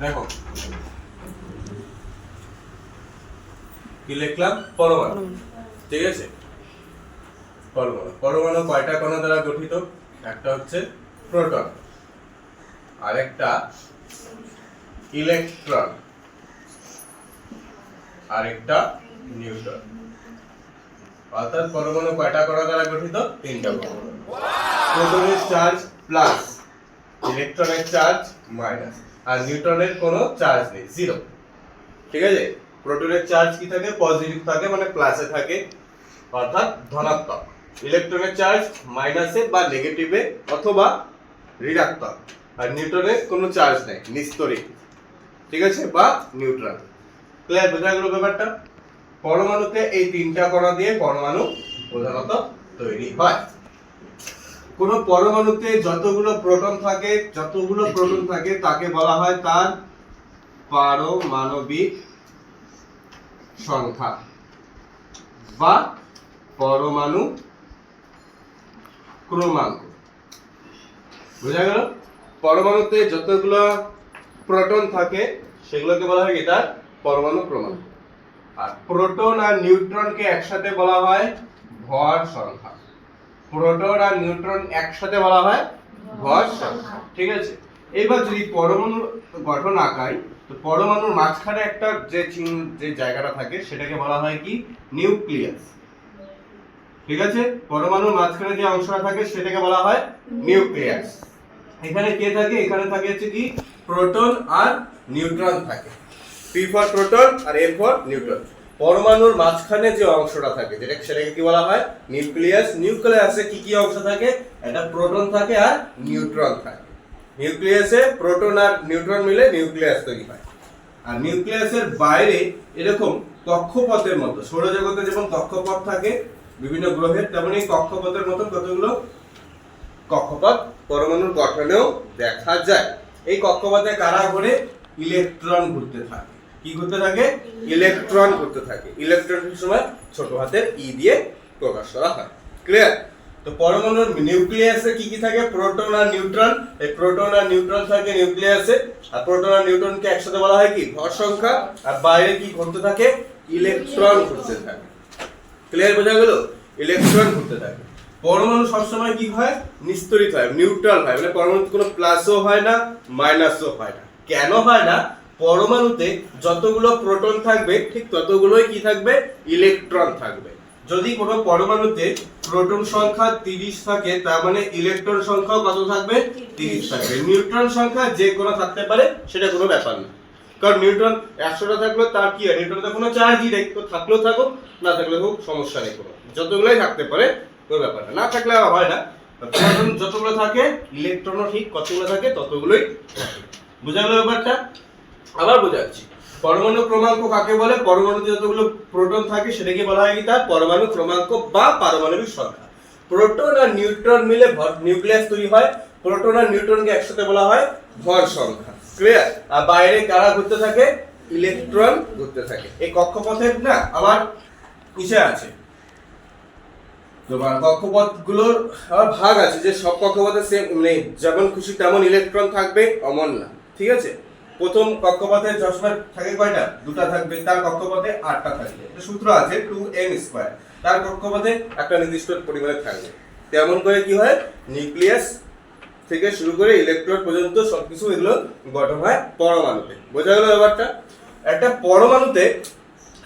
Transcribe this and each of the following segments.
দেখো। কি লিখলাম? পরমাণু। ঠিক আছে? পরমাণু। পরমাণু কয়টা কণা দ্বারা গঠিত? একটা হচ্ছে প্রোটন আরেকটা ইলেকট্রন আরেকটা নিউট্রন। অর্থাৎ পরমাণু কয়টা কণা দ্বারা গঠিত? তিনটা। পরমাণু। প্রোটনের চার্জ প্লাস ইলেকট্রনের চার্জ মাইনাস। আর নিউট্রনের কোনো চার্জ নেই জিরো ঠিক আছে? প্রোটনের চার্জ কি থাকে? পজিটিভ থাকে মানে প্লাসে থাকে, অর্থাৎ ধনাত্মক। ইলেকট্রনের চার্জ মাইনাসে বা নেগেটিভে অথবা ঋণাত্মক। আর নিউট্রনের কোনো চার্জ নেই, নিস্তরিক। ঠিক আছে? বা নিউট্রাল। ক্লিয়ার বোঝা গেল ব্যাপারটা? পরমাণুতে এই তিনটা কণা দিয়ে পরমাণু প্রধানত তৈরি হয়। কোন পরমাণুতে যতগুলো প্রোটন থাকে যতগুলো প্রোটন থাকে তাকে বলা হয় তার পারমাণবিক সংখ্যা বা পরমাণু ক্রমাঙ্ক। বোঝা গেল? পরমাণুতে যতগুলো প্রোটন থাকে সেগুলোকে বলা হয় কি তার পরমাণু ক্রমাঙ্ক। আর প্রোটন আর নিউট্রনকে একসাথে বলা হয় ভর সংখ্যা। প্রোটন আর নিউট্রন একসাথে বলা হয় ভর ঠিক আছে? এবার যদি পরমাণুর গঠন আঁকাই, তো পরমাণুর মাঝখানে একটা যে যে জায়গাটা থাকে, সেটাকে বলা হয় কি? নিউক্লিয়াস। ঠিক আছে? পরমাণুর মাঝখানে যে অংশটা থাকে, সেটাকে বলা হয় নিউক্লিয়াস। এখানে কে থাকে? এখানে থাকে হচ্ছে কি? প্রোটন আর নিউট্রন থাকে। পি ফর প্রোটন আর এ ফর নিউট্রন। পরমাণুর মাঝখানে যে অংশটা থাকে যেটা সেটাকে কি বলা হয়? নিউক্লিয়াস। নিউক্লিয়াসে কি কি অংশ থাকে? একটা প্রোটন থাকে আর নিউট্রন থাকে। নিউক্লিয়াসে প্রোটন আর নিউট্রন মিলে নিউক্লিয়াস তৈরি হয়। আর নিউক্লিয়াসের বাইরে এরকম কক্ষপথের মতো, সৌরজগতে যেমন কক্ষপথ থাকে, বিভিন্ন গ্রহের, তেমনি কক্ষপথের মতো কতগুলো? কক্ষপথ পরমাণুর গঠনেও দেখা যায়। এই কক্ষপথে কারা ঘুরে? ইলেকট্রন ঘুরতে থাকে। কি ঘুরতে থাকে? ইলেকট্রন ঘুরতে থাকে। ইলেকট্রন সময়? ছোট হাতের ই দিয়ে প্রকাশ করা হয়। ক্লিয়ার তো পরমাণুর নিউক্লিয়াসে কি কি থাকে? প্রোটন আর নিউট্রন এই প্রোটন আর নিউট্রন থাকে নিউক্লিয়াসে আর প্রোটন আর নিউট্রনকে একসাথে বলা হয় কি? ভর সংখ্যা। আর বাইরে কি ঘটতে থাকে? ইলেকট্রন ঘুরতে থাকে। ক্লিয়ার বোঝা গেল? ইলেকট্রন ঘুরতে থাকে। পরমাণু সবসময় কি হয়? নিস্তরিত হয়। নিউট্রাল হয়। মানে পরমাণু কোনো প্লাসও হয় না মাইনাসও হয় না। কেন হয় না? পরমাণুতে যতগুলো প্রোটন থাকবে ঠিক ততগুলোই কি থাকবে? ইলেকট্রন থাকবে। যদি কোনো পরমাণুতে প্রোটন সংখ্যা তিরিশ থাকে তার মানে ইলেকট্রন সংখ্যাও কত থাকবে? তিরিশ থাকবে। নিউট্রন সংখ্যা যে কোনো থাকতে পারে সেটা কোনো ব্যাপার না। কারণ নিউট্রন একশোটা থাকলে তার কি হয়? নিউট্রনে কোনো চার্জই নেই। তো থাকলেও থাকুক না থাকলে হোক সমস্যা নেই কোনো। যতগুলোই থাকতে পারে কোনো ব্যাপার না। না থাকলে আর হয় না। প্রোটন যতগুলো থাকে ইলেকট্রনও ঠিক কতগুলো থাকে ততগুলোই থাকে। বোঝা গেল ব্যাপারটা? আবার বোঝাচ্ছি। পরমাণু ক্রমাঙ্ক কাকে বলে? পরমাণুতে যতগুলো প্রোটন থাকে সেটাকে বলা হয় কি তার? পরমাণু ক্রমাঙ্ক বা পারমাণবিক সংখ্যা। প্রোটন আর নিউট্রন মিলে ভর নিউক্লিয়াস তৈরি হয়। প্রোটন আর নিউট্রনকে একসাথে বলা হয় ভর সংখ্যা। ক্লিয়ার আর বাইরে কারা ঘুরতে থাকে? ইলেকট্রন ঘুরতে থাকে। এই কক্ষপথের না, আবার কিসে আছে? তোমার কক্ষপথগুলোর আবার ভাগ আছে, যে সব কক্ষপথে সেম মানে যেমন খুশি তেমন ইলেকট্রন থাকবে, অমন না। ঠিক আছে? প্রথম কক্ষপথে চশমা থাকে কয়টা? দুটা থাকবে, তার কক্ষপথে আটটা থাকবে। সূত্র আছে টু এন স্কোয়ার তার কক্ষপথে একটা নির্দিষ্ট পরিমাণে থাকবে। তেমন করে কি হয়? নিউক্লিয়াস থেকে শুরু করে ইলেকট্রন পর্যন্ত সবকিছু এগুলো গঠন হয় পরমাণুতে। বোঝা গেল ব্যাপারটা? একটা পরমাণুতে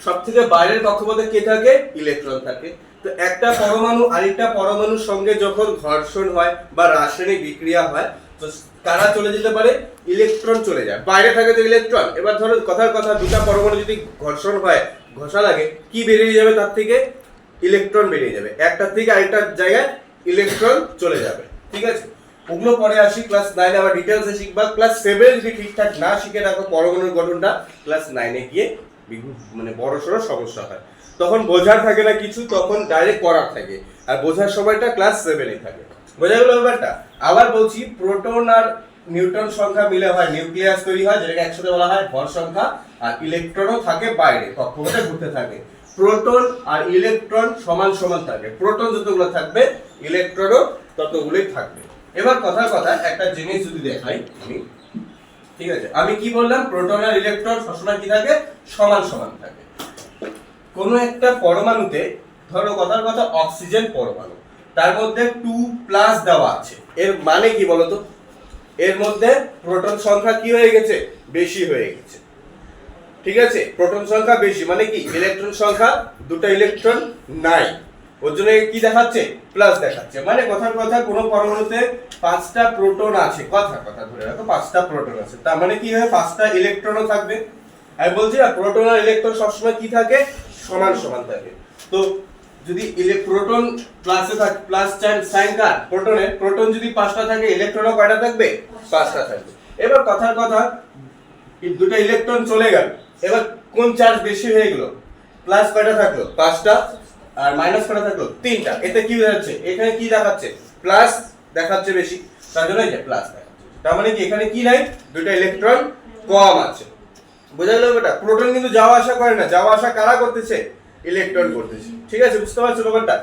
সব থেকে বাইরের কক্ষপথে কে থাকে? ইলেকট্রন থাকে। তো একটা পরমাণু আরেকটা পরমাণুর সঙ্গে যখন ঘর্ষণ হয় বা রাসায়নিক বিক্রিয়া হয়, তো কারা চলে যেতে পারে ইলেকট্রন চলে যায়। বাইরে থাকে তো ইলেকট্রন এবার ধরো কথার কথা, দুটা পরমাণু যদি ঘর্ষণ হয়, ঘষা লাগে, কি বেরিয়ে যাবে তার থেকে? ইলেকট্রন বেরিয়ে যাবে। একটা থেকে আরেকটা জায়গায় ইলেকট্রন চলে যাবে। ঠিক আছে? ওগুলো পরে আসি ক্লাস নাইনে আবার ডিটেলসে শিখবা। ক্লাস সেভেন যদি ঠিকঠাক না শিখে রাখো পরমাণুর গঠনটা ক্লাস নাইনে গিয়ে মানে বড় সড়ো সমস্যা হয়। তখন বোঝার থাকে না কিছু, তখন ডাইরেক্ট করার থাকে। আর বোঝার সময়টা ক্লাস সেভেনে থাকে। বোঝা গেল ব্যাপারটা? আবার বলছি, প্রোটন আর নিউট্রন সংখ্যা মিলে হয়, নিউক্লিয়াস তৈরি হয়, যেটাকে একসাথে বলা হয় ভর সংখ্যা, আর ইলেকট্রনও থাকে বাইরে, কক্ষপথে ঘুরতে থাকে। প্রোটন আর ইলেকট্রন সমান সমান থাকে। প্রোটন যতগুলো থাকবে, ইলেকট্রনও ততগুলোই থাকবে। এবার কথার কথা, একটা জিনিস যদি দেখাই আমি, ঠিক আছে? আমি কি বললাম? প্রোটন আর ইলেকট্রন সবসময় কি থাকে? সমান সমান থাকে। কোনো একটা পরমাণুতে, ধরো কথার কথা, অক্সিজেন পরমাণু। তার মধ্যে টু প্লাস দেওয়া আছে। এর মানে কি বলতো? এর মধ্যে প্রোটন সংখ্যা কি হয়ে গেছে? বেশি হয়ে গেছে। ঠিক আছে? প্রোটন সংখ্যা বেশি মানে কি? ইলেকট্রন সংখ্যা, দুটো ইলেকট্রন নাই। ওর জন্য কি দেখাচ্ছে? প্লাস দেখাচ্ছে। মানে কথার কথা, কোনো পরমাণুতে পাঁচটা প্রোটন আছে। কথা কথা ধরে রাখো, পাঁচটা প্রোটন আছে। তার মানে কি হয়? পাঁচটা ইলেকট্রনও থাকবে। আমি বলছি না প্রোটন আর ইলেকট্রন সবসময় কি থাকে? সমান সমান থাকে। তো যদি ইলে প্রোটন প্লাসে থাকে প্লাস সাইন কার প্রোটনে প্রোটন যদি পাঁচটা থাকে ইলেকট্রনও কয়টা থাকবে? পাঁচটা থাকবে। এবার কথার কথা দুটো ইলেকট্রন চলে গেল। এবার কোন চার্জ বেশি হয়ে গেল? প্লাস কয়টা থাকল? পাঁচটা। আর মাইনাস কয়টা থাকল? তিনটা। এতে কি যাচ্ছে এখানে কি দেখাচ্ছে? প্লাস দেখাচ্ছে বেশি। তার জন্য যে প্লাস দেখাচ্ছে। তার মানে কি? এখানে কি নাই? দুটো ইলেকট্রন কম আছে। বোঝা গেল বেটা প্রোটন কিন্তু যাওয়া আসা করে না। যাওয়া আসা কারা করতেছে? ইলেকট্রন করতেছে। ঠিক আছে বুঝতে পারছ ব্যাপারটা?